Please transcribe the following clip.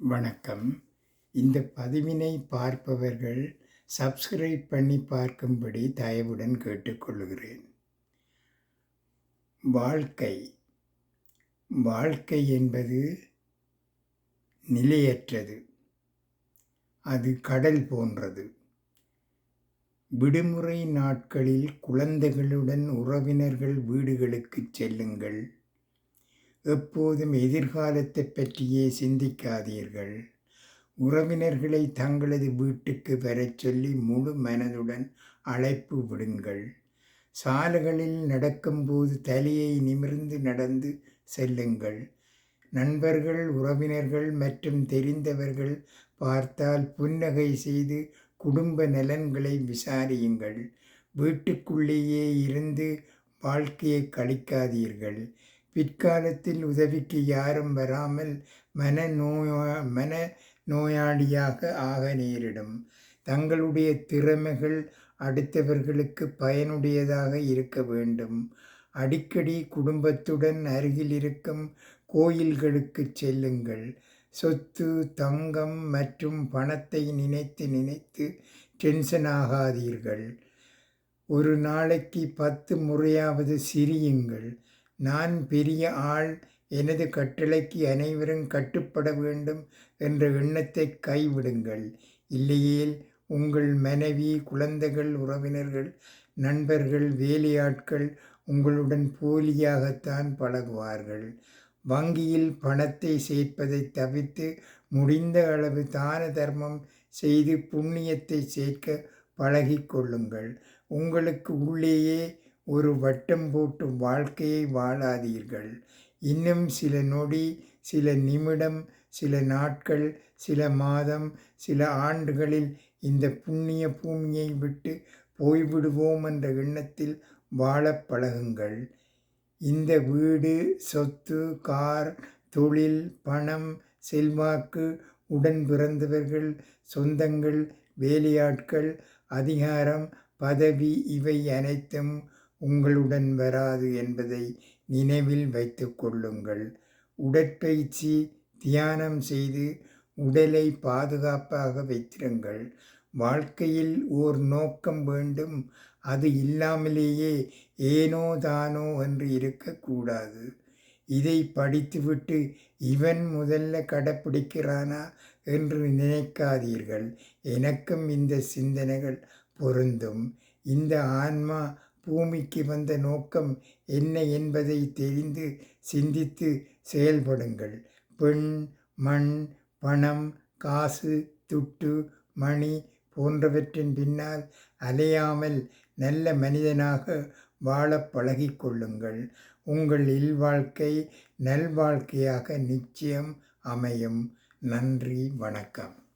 வணக்கம். இந்த பதிவினை பார்ப்பவர்கள் சப்ஸ்கிரைப் பண்ணி பார்க்கும்படி தயவுடன் கேட்டுக்கொள்கிறேன். வாழ்க்கை. வாழ்க்கை என்பது நிலையற்றது. அது கடல் போன்றது. விடுமுறை நாட்களில் குழந்தைகளுடன் உறவினர்கள் வீடுகளுக்கு செல்லுங்கள். எப்போதும் எதிர்காலத்தை பற்றியே சிந்திக்காதீர்கள். உறவினர்களை தங்களது வீட்டுக்கு வரச் சொல்லி முழு மனதுடன் அழைப்பு விடுங்கள். சாலைகளில் நடக்கும்போது தலையை நிமிர்ந்து நடந்து செல்லுங்கள். நண்பர்கள் உறவினர்கள் மற்றும் தெரிந்தவர்கள் பார்த்தால் புன்னகை செய்து குடும்ப நலன்களை விசாரியுங்கள். வீட்டுக்குள்ளேயே இருந்து வாழ்க்கையை கழிக்காதீர்கள். பிற்காலத்தில் உதவிக்கு யாரும் வராமல் மன நோயா மன நோயாளியாக ஆக நேரிடும். தங்களுடைய திறமைகள் அடுத்தவர்களுக்கு பயனுடையதாக இருக்க வேண்டும். அடிக்கடி குடும்பத்துடன் அருகில் இருக்கும் கோயில்களுக்கு செல்லுங்கள். சொத்து தங்கம் மற்றும் பணத்தை நினைத்து நினைத்து டென்ஷன் ஆகாதீர்கள். ஒரு நாளைக்கு பத்து முறையாவது சிரியுங்கள். நான் பெரிய ஆள் எனது கட்டளைக்கு அனைவரும் கட்டுப்பட வேண்டும் என்ற எண்ணத்தை கைவிடுங்கள். இல்லையேல் உங்கள் மனைவி குழந்தைகள் உறவினர்கள் நண்பர்கள் வேலையாட்கள் உங்களுடன் போலியாகத்தான் பழகுவார்கள். வங்கியில் பணத்தை சேர்ப்பதை தவிர்த்து முடிந்த அளவு தான தர்மம் செய்து புண்ணியத்தை சேர்க்க பழகிக்கொள்ளுங்கள் உங்களுக்கு உள்ளேயே ஒரு வட்டம் போட்டு வாழ்க்கையை வாழாதீர்கள். இன்னும் சில நொடி சில நிமிடம் சில நாட்கள் சில மாதம் சில ஆண்டுகளில் இந்த புண்ணிய பூமியை விட்டு போய்விடுவோம் என்ற எண்ணத்தில் வாழப் பழகுங்கள். இந்த வீடு சொத்து கார் தொழில் பணம் செல்வாக்கு உடன் பிறந்தவர்கள் சொந்தங்கள் வேலையாட்கள் அதிகாரம் பதவி இவை அனைத்தும் உங்களுடன் வராது என்பதை நினைவில் வைத்து கொள்ளுங்கள். உடற்பயிற்சி தியானம் செய்து உடலை பாதுகாப்பாக வைத்திருங்கள். வாழ்க்கையில் ஓர் நோக்கம் வேண்டும். அது இல்லாமலேயே ஏனோ தானோ என்று இருக்கக்கூடாது. இதை படித்துவிட்டு இவன் முதல்ல கடைப்பிடிக்கிறானா என்று நினைக்காதீர்கள். எனக்கும் இந்த சிந்தனைகள் பொருந்தும். இந்த ஆன்மா பூமிக்கு வந்த நோக்கம் என்ன என்பதை தெரிந்து சிந்தித்து செயல்படுங்கள். பெண் மண் பணம் காசு துட்டு மணி போன்றவற்றின் பின்னால் அலையாமல் நல்ல மனிதனாக வாழ பழகிக்கொள்ளுங்கள் உங்கள் இல்வாழ்க்கை நல்வாழ்க்கையாக நிச்சயம் அமையும். நன்றி வணக்கம்.